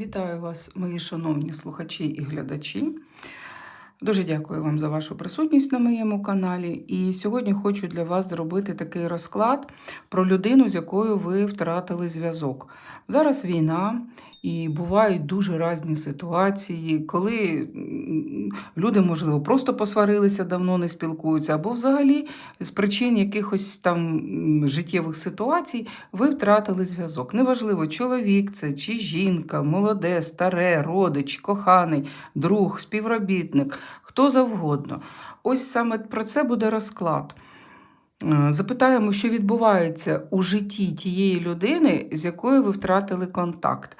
Вітаю вас, мої шановні слухачі і глядачі. Дуже дякую вам за вашу присутність на моєму каналі. І сьогодні хочу для вас зробити такий розклад про людину, з якою ви втратили зв'язок. Зараз війна, і бувають дуже різні ситуації, коли люди, можливо, просто посварилися, давно не спілкуються, або взагалі з причин якихось там життєвих ситуацій ви втратили зв'язок. Неважливо, чоловік це чи жінка, молоде, старе, родич, коханий, друг, співробітник, хто завгодно. Ось саме про це буде розклад. Е, Запитаємо, що відбувається у житті тієї людини, з якою ви втратили контакт.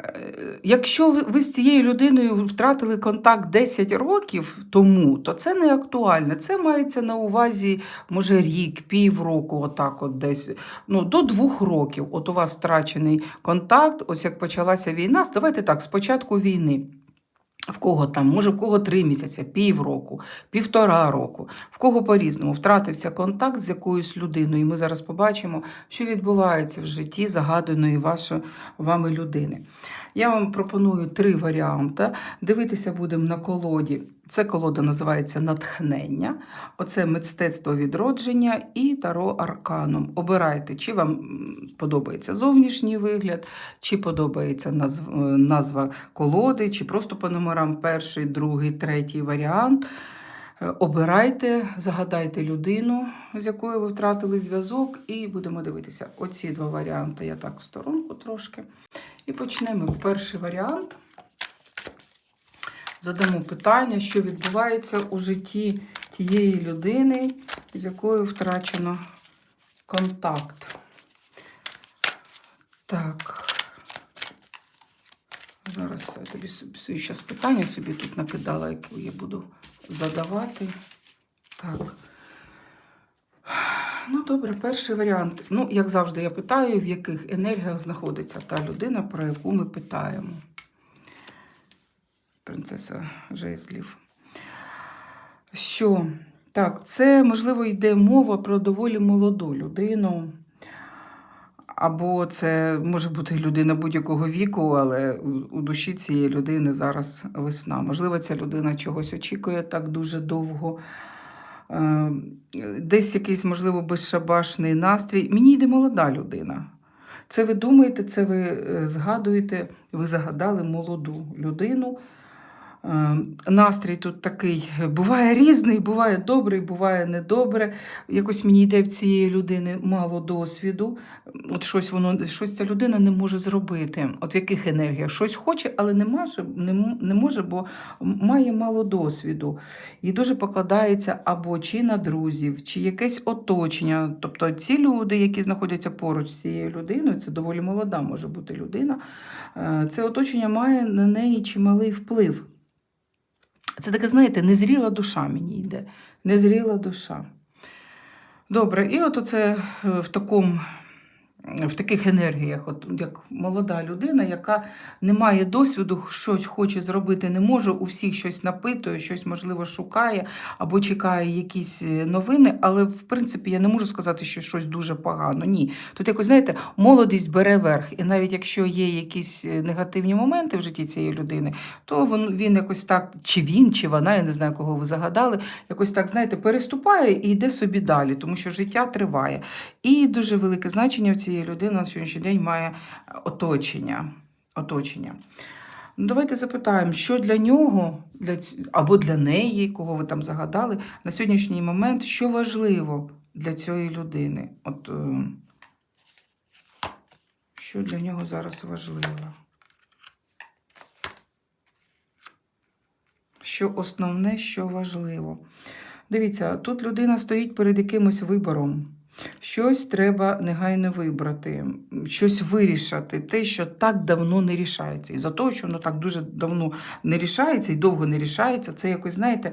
Е, Якщо ви- з цією людиною втратили контакт 10 років тому, то це не актуально. Це мається на увазі, може, рік, півроку, отак, от десь ну, до двох років. От у вас втрачений контакт, ось як почалася війна. Давайте так, з початку війни. В кого там, може, в кого три місяці, півроку, півтора року, в кого по-різному втратився контакт з якоюсь людиною. І ми зараз побачимо, що відбувається в житті загаданої вашої вами людини. Я вам пропоную три варіанти. Дивитися будемо на колоді. Це колода називається Натхнення. Оце мистецтво відродження і таро арканом. Обирайте, чи вам подобається зовнішній вигляд, чи подобається е, назва колоди, чи просто по номерам перший, другий, третій варіант. Е, Обирайте, загадайте людину, з якою ви втратили зв'язок, і будемо дивитися. Оці два варіанти я так в сторонку трошки. І почнемо. Перший варіант. Задамо питання, що відбувається у житті тієї людини, з якою втрачено контакт. Так. Зараз я тобі собі, щас питання собі тут накидала, які я буду задавати. Так. Ну, добре, перший варіант. Ну, як завжди, я питаю, в яких енергіях знаходиться та людина, про яку ми питаємо. Принцеса Жезлів. Що? Так, це, можливо, йде мова про доволі молоду людину. Або це може бути людина будь-якого віку, але у- душі цієї людини зараз весна. Можливо, ця людина чогось очікує так дуже довго. Е, Десь якийсь, можливо, безшабашний настрій. Мені йде молода людина. Це ви думаєте, це ви е, згадуєте, ви загадали молоду людину. Е, Настрій тут такий буває різний, буває добрий, буває недобре. Якось мені йде в цієї людини мало досвіду. От щось воно, щось ця людина не може зробити. От в яких енергіях? Щось хоче, але не може, не, не може, бо має мало досвіду. І дуже покладається або чи на друзів, чи якесь оточення. Тобто ці люди, які знаходяться поруч з цією людиною, це доволі молода може бути людина. е, Це оточення має на неї чималий вплив. Це таке, знаєте, незріла душа мені йде. Незріла душа. Добре, і от оце е, в такому. В таких енергіях, от як молода людина, яка не має досвіду, щось хоче зробити, не може, у всіх щось напитує, щось можливо шукає або чекає якісь е, новини. Але в принципі я не можу сказати, що щось дуже погано. Ні. Тут якось, знаєте, молодість бере верх. І навіть якщо є якісь е, негативні моменти в житті цієї людини, то він, він якось так, чи він, чи вона, я не знаю, кого ви загадали, якось так, знаєте, переступає і йде собі далі, тому що життя триває. І дуже велике значення в цієї людини на сьогоднішній день має оточення. оточення. Ну, давайте запитаємо, що для нього для, або для неї, кого ви там загадали, на сьогоднішній момент, що важливо для цієї людини. От, е, що для нього зараз важливо? Що основне, що важливо. Дивіться, тут людина стоїть перед якимось вибором. Щось треба негайно вибрати, щось вирішити, те, що так давно не рішається. І за того, що воно так дуже давно не рішається і довго не рішається, це якось, знаєте,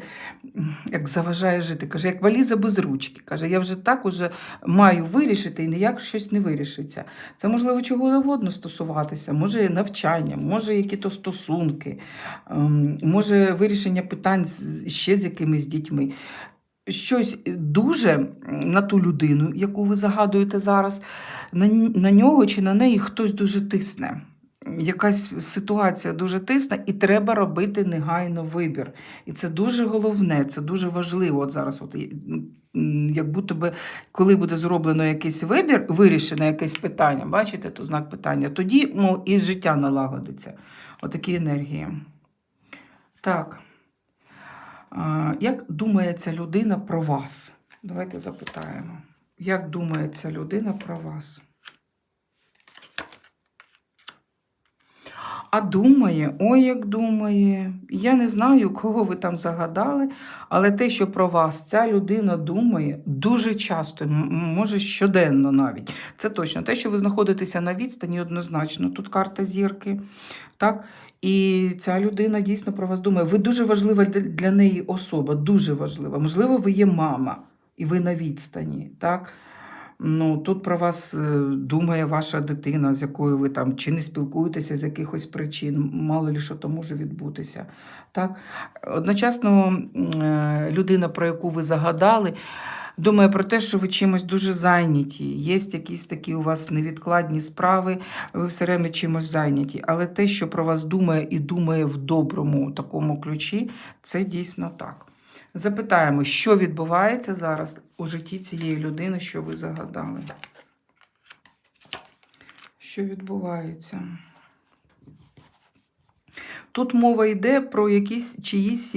як заважає жити. Каже, як валіза без ручки. Каже, я вже так уже маю вирішити і ніяк щось не вирішиться. Це можливо чого завгодно стосуватися, може навчання, може які-то стосунки, ем, може вирішення питань ще з якимись дітьми щось дуже на ту людину, яку ви загадуєте зараз, на, на нього чи на неї хтось дуже тисне. якась ситуація дуже тисне, і треба робити негайно вибір. І це дуже головне, це дуже важливо. От зараз, от, як будто би, коли буде зроблено якийсь вибір, вирішено якесь питання, бачите, то знак питання, тоді мов, і життя налагодиться. Отакі енергії. Так. Як думає ця людина про вас? Давайте запитаємо. Як думає ця людина про вас? А думає, ой, як думає. Я не знаю, кого ви там загадали, але те, що про вас ця людина думає дуже часто, може щоденно навіть. Це точно. Те, що ви знаходитеся на відстані, однозначно. Тут карта зірки. Так? І ця людина дійсно про вас думає. Ви дуже важлива для- неї особа, дуже важлива. Можливо, ви є мама, і ви на відстані. Так? Ну, тут про вас е, думає ваша дитина, з якою ви там чи не спілкуєтеся з якихось причин, мало лі що то може відбутися. Так? Одночасно е, людина, про яку ви загадали, думає про те, що ви чимось дуже зайняті. Є якісь такі у вас невідкладні справи, ви все время чимось зайняті. Але те, що про вас думає і думає в доброму такому ключі, це дійсно так. Запитаємо, що відбувається зараз у житті цієї людини, що ви загадали. Що відбувається? Тут мова йде про якісь чиїсь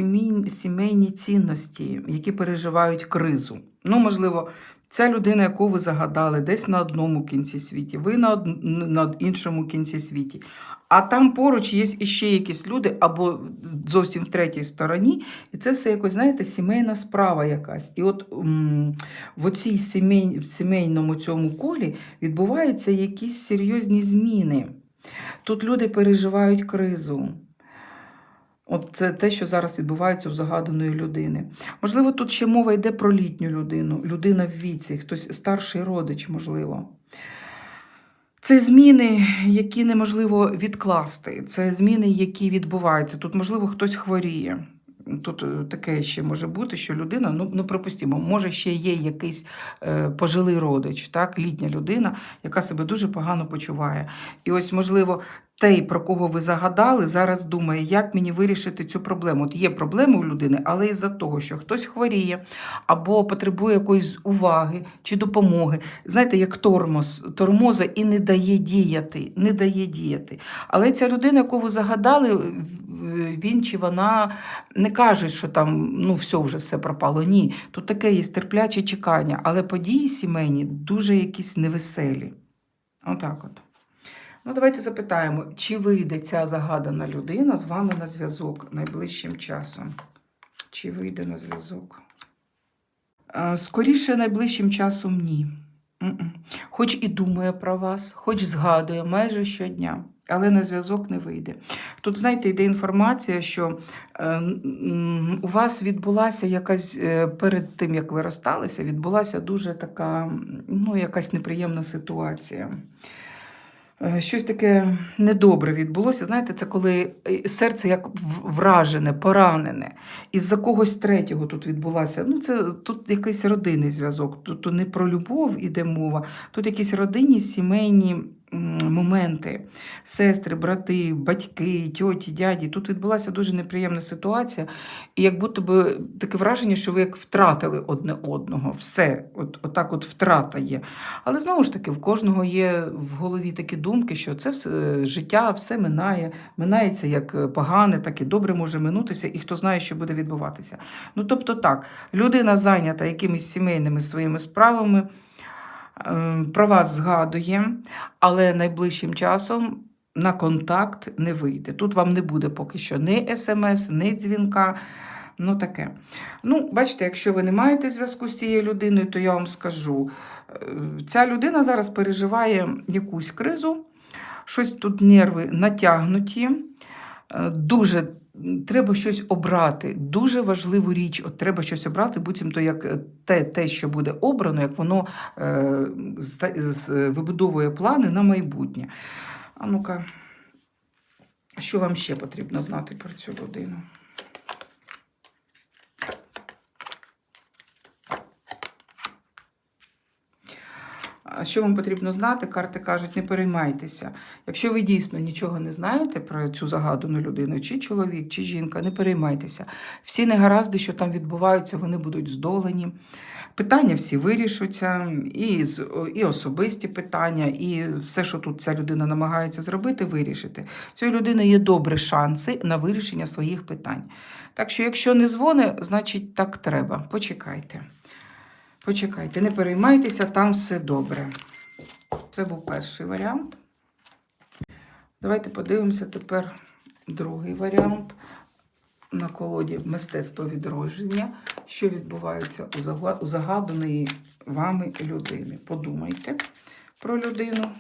сімейні, цінності, які переживають кризу. Ну, можливо, ця людина, яку ви загадали, десь на одному кінці світі, ви на, од... на іншому кінці світі. А там поруч є іще якісь люди, або зовсім в третій стороні, і це все якось, знаєте, сімейна справа якась. І от м, в оцій сімей... в сімейному цьому колі відбуваються якісь серйозні зміни. Тут люди переживають кризу. От це те, що зараз відбувається у загаданої людини. Можливо, тут ще мова йде про літню людину, людина в віці, хтось старший родич, можливо. Це зміни, які неможливо відкласти. Це зміни, які відбуваються. Тут, можливо, хтось хворіє. Тут е, таке ще може бути, що людина, ну, ну припустимо, може ще є якийсь е, пожилий родич, так, літня людина, яка себе дуже погано почуває. І ось, можливо, той, про кого ви загадали, зараз думає, як мені вирішити цю проблему. От є проблема у людини, але із-за того, що хтось хворіє або потребує якоїсь уваги чи допомоги. Знаєте, як тормоз, тормоза і не дає діяти, не дає діяти. Але ця людина, яку ви загадали, він чи вона не каже, що там ну все вже все пропало. Ні. Тут таке є терпляче чекання, але події сімейні дуже якісь невеселі. Отак от. Ну, давайте запитаємо, чи вийде ця загадана людина з вами на зв'язок найближчим часом? Чи вийде на зв'язок? Е, Скоріше найближчим часом ні. Хоч і думає про вас, хоч згадує майже щодня, але на зв'язок не вийде. Тут, знаєте, йде інформація, що е, у вас відбулася якась е, перед тим, як ви розсталися, відбулася дуже така, ну, якась неприємна ситуація. Е, Щось таке недобре відбулося. Знаєте, це коли е, серце як вражене, поранене. Із-за когось третього тут відбулася. Ну, це тут якийсь родинний зв'язок. Тут не про любов іде мова, тут якісь родинні сімейні моменти. Сестри, брати, батьки, тьоті, дяді. Тут відбулася дуже неприємна ситуація. І як будто би таке враження, що ви як втратили одне одного. Все, от, отак от втрата є. Але знову ж таки, в кожного є в голові такі думки, що це все життя, все минає, минається як погане, так і добре може минутися, і хто знає, що буде відбуватися. Ну тобто так, людина зайнята якимись сімейними своїми справами, е, про вас згадує, але найближчим часом. На контакт не вийде. Тут вам не буде поки що ні смс, ні дзвінка. Ну таке. Ну, бачите, якщо ви не маєте зв'язку з цією людиною, то я вам скажу. е, Ця людина зараз переживає якусь кризу, щось тут нерви натягнуті, е, дуже треба щось обрати, дуже важливу річ. От треба щось обрати, буцімто як е, те, те, що буде обрано, як воно е, з- вибудовує плани на майбутнє. А ну-ка, що вам ще потрібно знати про цю людину? Що вам потрібно знати? Карти кажуть, не переймайтеся. Якщо ви дійсно нічого не знаєте про цю загадану людину, чи чоловік, чи жінка, не переймайтеся. Всі негаразди, що там відбуваються, вони будуть здолані. Питання всі вирішуться, і, і особисті питання, і все, що тут ця людина намагається зробити, вирішити. Цієї людини є добрі шанси на вирішення своїх питань. Так що, якщо не дзвони, значить так треба. Почекайте. Почекайте, не переймайтеся, там все добре. Це був перший варіант. Давайте подивимося тепер другий варіант на колоді мистецтво відродження, що відбувається у загаданої вами людини. Подумайте про людину.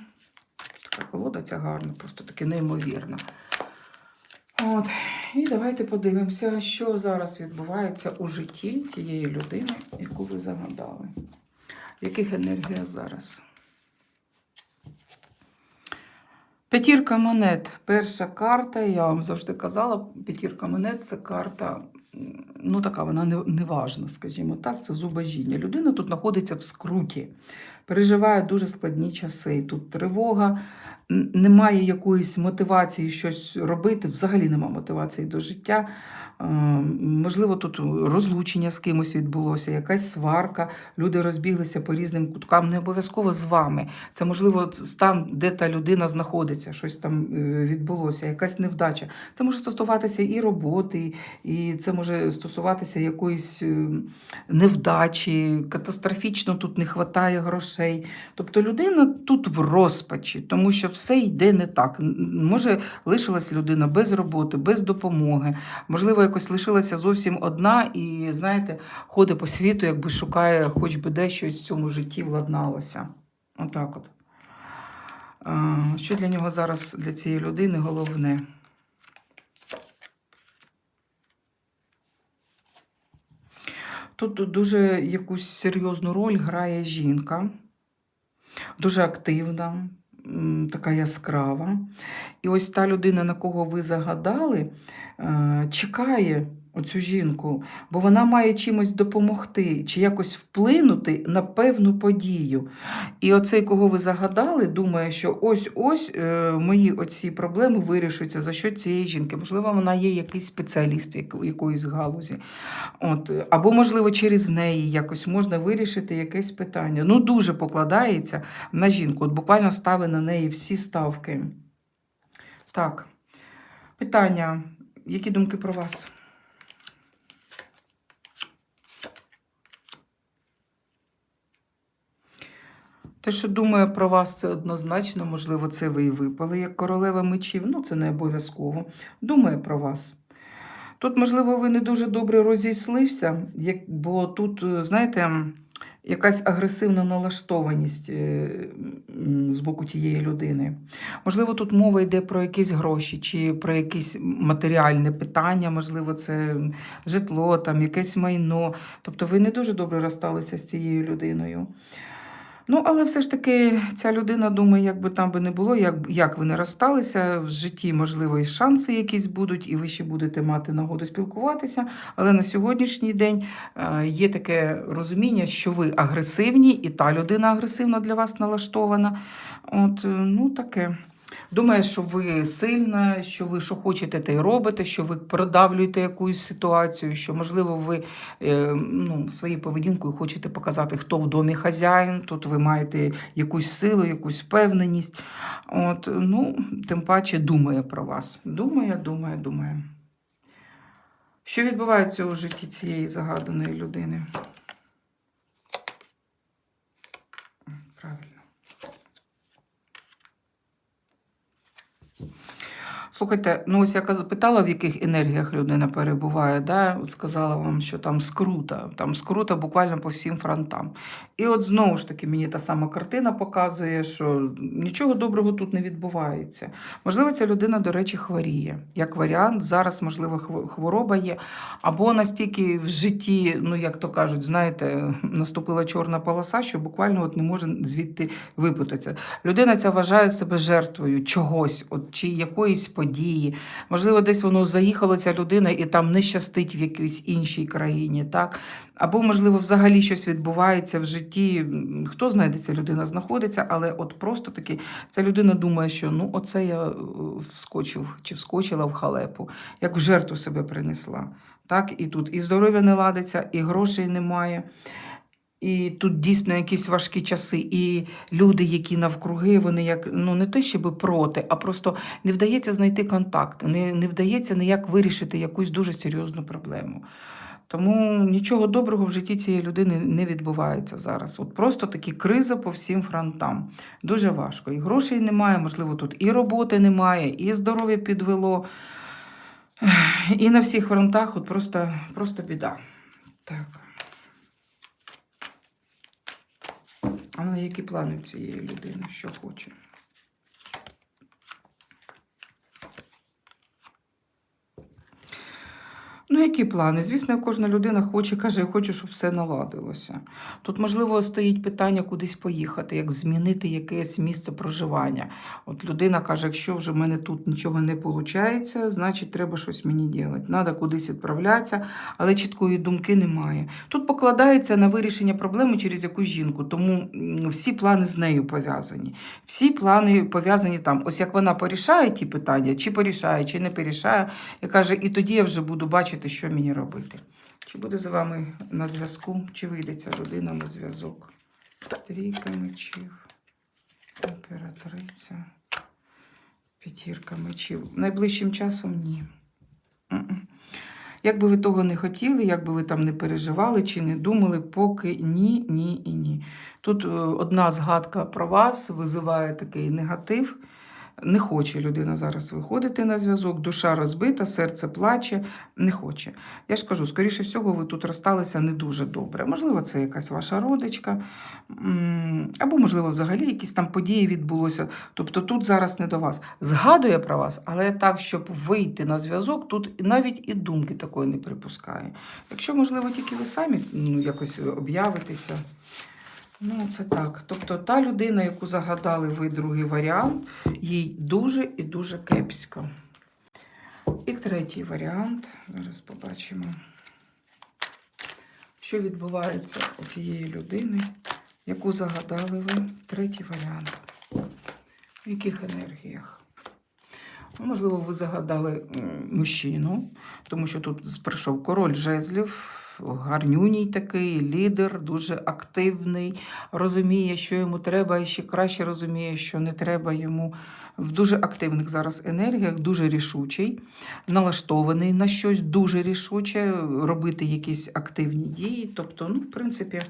Така колода ця гарна, просто таки неймовірна. От. І давайте подивимося, що зараз відбувається у житті тієї людини, яку ви загадали. Яких енергіях зараз? П'ятірка монет. Перша карта, я вам завжди казала, п'ятірка монет це карта, ну така вона неважна, скажімо так, це зубожіння. Людина тут знаходиться в скруті, переживає дуже складні часи. Тут тривога, немає якоїсь мотивації щось робити, взагалі немає мотивації до життя. Е, Можливо, тут розлучення з кимось відбулося, якась сварка, люди розбіглися по різним куткам, не обов'язково з вами. Це, можливо, там, де та людина знаходиться, щось там е, відбулося, якась невдача. Це може стосуватися і роботи, і це може стосуватися якоїсь е, невдачі, катастрофічно тут не вистачає грошей. Тобто людина тут в розпачі, тому що все йде не так. Може, лишилась людина без роботи, без допомоги, можливо, якось лишилася зовсім одна і, знаєте, ходить по світу, якби шукає, хоч би де в цьому житті владналося. Отак от. Що для нього зараз, для цієї людини, головне? Тут дуже якусь серйозну роль грає жінка, дуже активна, така яскрава. І ось та людина, на кого ви загадали, е, чекає оцю жінку, бо вона має чимось допомогти чи якось вплинути на певну подію. І оцей, кого ви загадали, думає, що ось-ось е, мої оці проблеми вирішуються за що цієї жінки. Можливо, вона є якийсь спеціаліст в якоїсь галузі. От, або, можливо, через неї якось можна вирішити якесь питання. Ну, дуже покладається на жінку. От буквально ставить на неї всі ставки. Так, питання. Які думки про вас? Те, що думає про вас, це однозначно, можливо, це ви і випали як королева мечів, ну це не обов'язково. Думає про вас. Тут, можливо, ви не дуже добре розійшлися, бо тут, е, знаєте, якась агресивна налаштованість е, з боку тієї людини. Можливо, тут мова йде про якісь гроші чи про якесь матеріальне питання, можливо, це житло, там, якесь майно. Тобто ви не дуже добре розсталися з цією людиною. Ну, але все ж таки ця людина думає, як би там би не було, як, як ви не розсталися, в житті, можливо, і шанси якісь будуть, і ви ще будете мати нагоду спілкуватися. Але на сьогоднішній день е, є таке розуміння, що ви агресивні, і та людина агресивно для вас налаштована. От, е, ну, таке. Думає, що ви сильна, що ви що хочете, те й робите, що ви продавлюєте якусь ситуацію, що, можливо, ви е, ну, своєю поведінкою хочете показати, хто в домі хазяїн. Тут ви маєте якусь силу, якусь впевненість. От, ну, тим паче думає про вас. Думає, думає, думає. Що відбувається у житті цієї загаданої людини? Слухайте, ну ось я каз- питала, в яких енергіях людина перебуває, да? сказала вам, що там скрута, там скрута буквально по всім фронтам. І от знову ж таки мені та сама картина показує, що нічого доброго тут не відбувається. Можливо, ця людина, до речі, хворіє. Як варіант, зараз, можливо, хвороба є, або настільки в житті, ну як то кажуть, знаєте, наступила чорна полоса, що буквально от не може звідти випутатися. Людина ця вважає себе жертвою чогось, от чи якоїсь події. Події. Можливо, десь воно заїхала ця людина і там не щастить в якійсь іншій країні. так? Або, можливо, взагалі щось відбувається в житті. Хто знає, де ця людина знаходиться, але от просто таки ця людина думає, що ну, оце я е, вскочив чи вскочила в халепу, як в жертву себе принесла. Так, і тут і здоров'я не ладиться, і грошей немає. І тут дійсно якісь важкі часи, і люди, які навкруги, вони як ну не те, щоб проти, а просто не вдається знайти контакт, не, не вдається ніяк вирішити якусь дуже серйозну проблему. Тому нічого доброго в житті цієї людини не відбувається зараз. От просто такі кризи по всім фронтам. Дуже важко. І грошей немає, можливо, тут і роботи немає, і здоров'я підвело. І на всіх фронтах от просто, просто біда. Так. А на які плани цієї людини? Що хоче? Ну, які плани? Звісно, кожна людина хоче, каже, я хочу, щоб все наладилося. Тут, можливо, стоїть питання кудись поїхати, як змінити якесь місце проживання. От людина каже, якщо вже в мене тут нічого не виходить, значить треба щось мені робити. Треба кудись відправлятися, але чіткої думки немає. Тут покладається на вирішення проблеми через якусь жінку, тому всі плани з нею пов'язані. Всі плани пов'язані там. Ось як вона порішає ті питання, чи порішає, чи не порішає, і каже, і тоді я вже буду бачити, що мені робити. Чи буде з вами на зв'язку, чи вийде ця людина на зв'язок? Трійка мечів, імператриця, п'ятірка мечів. Найближчим часом ні. Як би ви того не хотіли, як би ви там не переживали чи не думали, поки ні, ні і ні. Тут е, одна згадка про вас визиває такий негатив. Не хоче людина зараз виходити на зв'язок, душа розбита, серце плаче, не хоче. Я ж кажу, скоріше всього, ви тут розсталися не дуже добре. Можливо, це якась ваша родичка, або, можливо, взагалі якісь там події відбулося. Тобто тут зараз не до вас. Zгадує про вас, але так, щоб вийти на зв'язок, тут навіть і думки такої не припускає. Якщо, можливо, тільки ви самі ну, якось об'явитеся. Ну, це так. Тобто та людина, яку загадали ви другий варіант, їй дуже і дуже кепсько. І третій варіант. Зараз побачимо, що відбувається у тієї людини, яку загадали ви. Третій варіант. В яких енергіях? Ну, Можливо, ви загадали мужчину, тому що тут прийшов король жезлів, гарнюній такий, лідер, дуже активний, розуміє, що йому треба, і ще краще розуміє, що не треба йому в дуже активних зараз енергіях, дуже рішучий, налаштований на щось дуже рішуче, робити якісь активні дії. Тобто, ну, в принципі,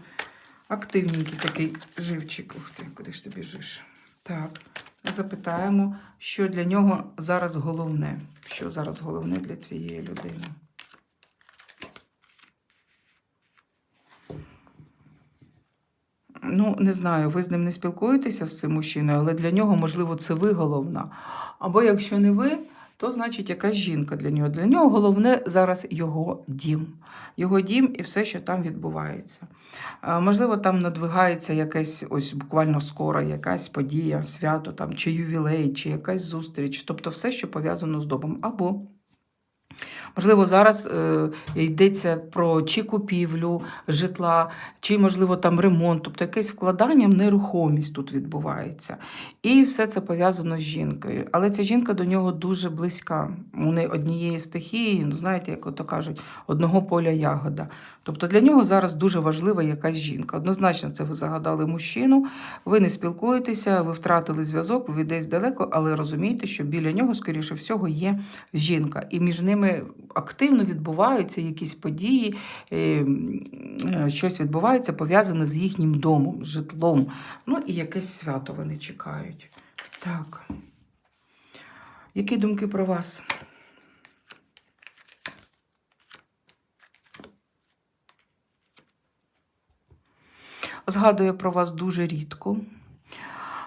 активненький такий живчик. Ух ти, куди ж ти біжиш? Так, запитаємо, що для нього зараз головне. Що зараз головне для цієї людини? Ну, не знаю, ви з ним не спілкуєтеся з цим мужчиною, але для нього, можливо, це ви головна. Або якщо не ви, то значить якась жінка для нього. Для нього головне зараз його дім. Його дім і все, що там відбувається. Можливо, там надвигається якась ось буквально скоро якась подія, свято там, чи ювілей, чи якась зустріч, тобто все, що пов'язано з домом. Або Можливо, зараз е, йдеться про чи купівлю житла, чи, можливо, там ремонт, тобто якесь вкладання в нерухомість тут відбувається. І все це пов'язано з жінкою. Але ця жінка до нього дуже близька. Вони однієї стихії, ну знаєте, як ото кажуть, одного поля ягода. Тобто для нього зараз дуже важлива якась жінка. Однозначно, це ви загадали мужчину, ви не спілкуєтеся, ви втратили зв'язок, ви десь далеко, але розумієте, що біля нього, скоріше всього, є жінка. І між ними активно відбуваються якісь події, е, е, щось відбувається пов'язане з їхнім домом, житлом. Ну і якесь свято вони чекають. Так. Які думки про вас? Згадує про вас дуже рідко.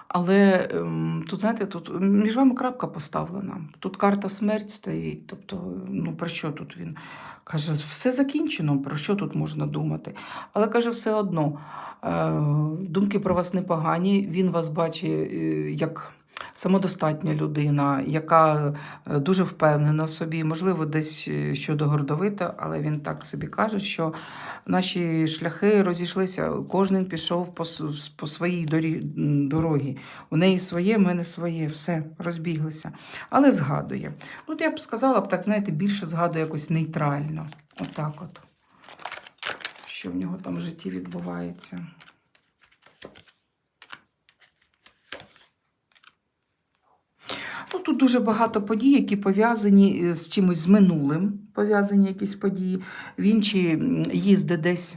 Але ем, тут, знаєте, тут між вами крапка поставлена. Тут карта смерть стоїть. Тобто, ну про що тут він каже, все закінчено, про що тут можна думати? Але каже, все одно, е, думки про вас непогані, він вас бачить е, як самодостатня людина, яка е, дуже впевнена в собі, можливо, десь е, щодо гордовита, але він так собі каже, що наші шляхи розійшлися, кожен пішов по, по своїй дорі, дорогі. У неї своє, в мене своє, все, розбіглися. Але згадує. Ну, я б сказала так, знаєте, більше згадує якось нейтрально. Отак от. Що в нього там в житті відбувається. Ну, тут дуже багато подій, які пов'язані е, з чимось з минулим, пов'язані якісь події. Він чи їздить десь.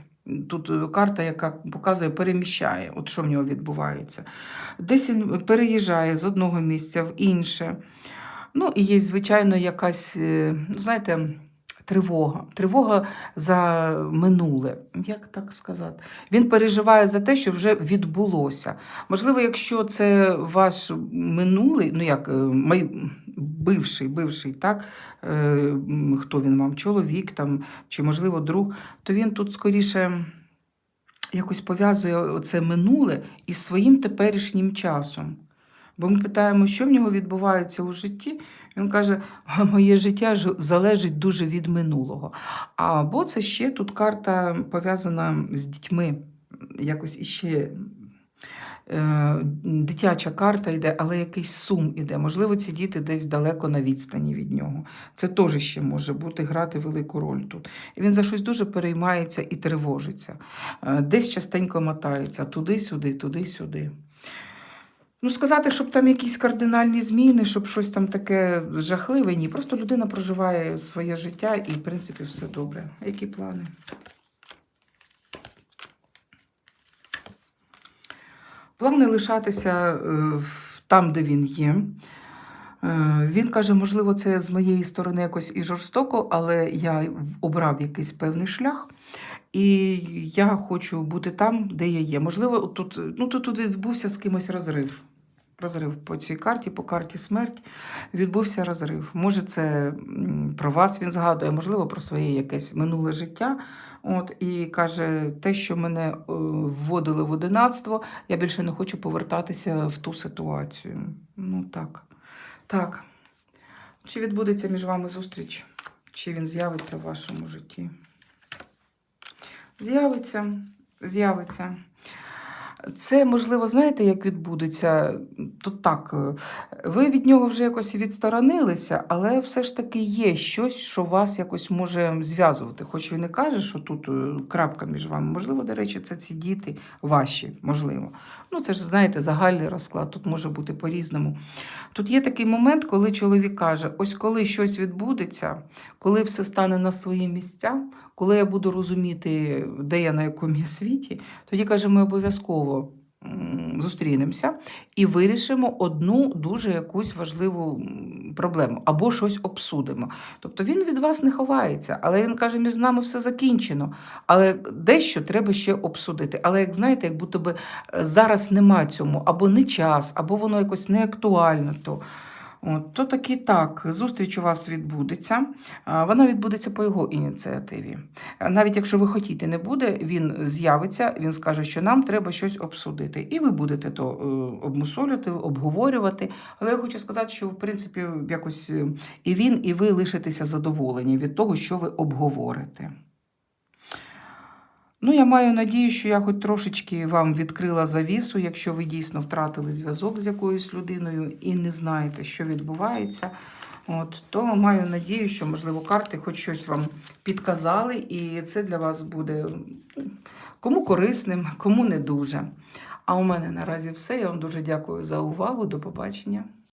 Тут е, карта, яка показує, переміщає, от що в нього відбувається. Десь він переїжджає з одного місця в інше. Ну, і є, звичайно, якась, е, ну, знаєте, тривога. Тривога за минуле. Як так сказати? Він переживає за те, що вже відбулося. Можливо, якщо це ваш минулий, ну як е, май... бивший, бивший, так, е, хто він вам, чоловік там, чи, можливо, друг, то він тут скоріше якось пов'язує оце минуле із своїм теперішнім часом. Бо ми питаємо, що в нього відбувається у житті. Він каже, «А моє життя залежить дуже від минулого. Або це ще тут карта пов'язана з дітьми. Якось іще е, дитяча карта йде, але якийсь сум іде. Можливо, ці діти десь далеко на відстані від нього. Це теж ще може бути грати велику роль тут. І він за щось дуже переймається і тривожиться. Е, Десь частенько мотається туди-сюди, туди-сюди. Ну, сказати, щоб там якісь кардинальні зміни, щоб щось там таке жахливе, ні. Просто людина проживає своє життя і, в принципі, все добре. Які плани? Плани лишатися е, там, де він є. Е, Він каже, можливо, це з моєї сторони якось і жорстоко, але я обрав якийсь певний шлях. І я хочу бути там, де я є. Можливо, тут, ну, тут, відбувся з кимось розрив. Розрив по цій карті, по карті смерть відбувся розрив. Може, це про вас він згадує, можливо, про своє якесь минуле життя. От, і каже, те, що мене е, вводили в одинацтво, я більше не хочу повертатися в ту ситуацію. Ну так. Так. Чи відбудеться між вами зустріч? Чи він з'явиться в вашому житті? З'явиться, з'явиться. Це, можливо, знаєте, як відбудеться? Тут так, е, ви від нього вже якось відсторонилися, але все ж таки є щось, що вас якось може зв'язувати. Хоч він і каже, що тут е, крапка між вами. Можливо, до речі, це ці діти ваші, можливо. Ну, це ж, знаєте, загальний розклад, тут може бути по-різному. Тут є такий момент, коли чоловік каже: ось коли щось відбудеться, коли все стане на свої місця, коли я буду розуміти, де я на якому я світі, тоді каже, ми обов'язково зустрінемося і вирішимо одну дуже якусь важливу проблему або щось обсудимо. Тобто він від вас не ховається, але він каже, між нами все закінчено. Але дещо треба ще обсудити. Але як знаєте, як будто би е, зараз нема цьому, або не час, або воно якось не актуально. То От, то таки так, зустріч у вас відбудеться. Вона відбудеться по його ініціативі. Навіть якщо ви хотіти не буде, він з'явиться, він скаже, що нам треба щось обсудити. І ви будете то е, обмусолювати, обговорювати. Але я хочу сказати, що в принципі якось е, і він, і ви лишитеся задоволені від того, що ви обговорите. Ну, я маю надію, що я хоч трошечки вам відкрила завісу, якщо ви дійсно втратили зв'язок з якоюсь людиною і не знаєте, що відбувається. От, то маю надію, що, можливо, карти хоч щось вам підказали, і це для вас буде ну, кому корисним, кому не дуже. А у мене наразі все. Я вам дуже дякую за увагу. До побачення.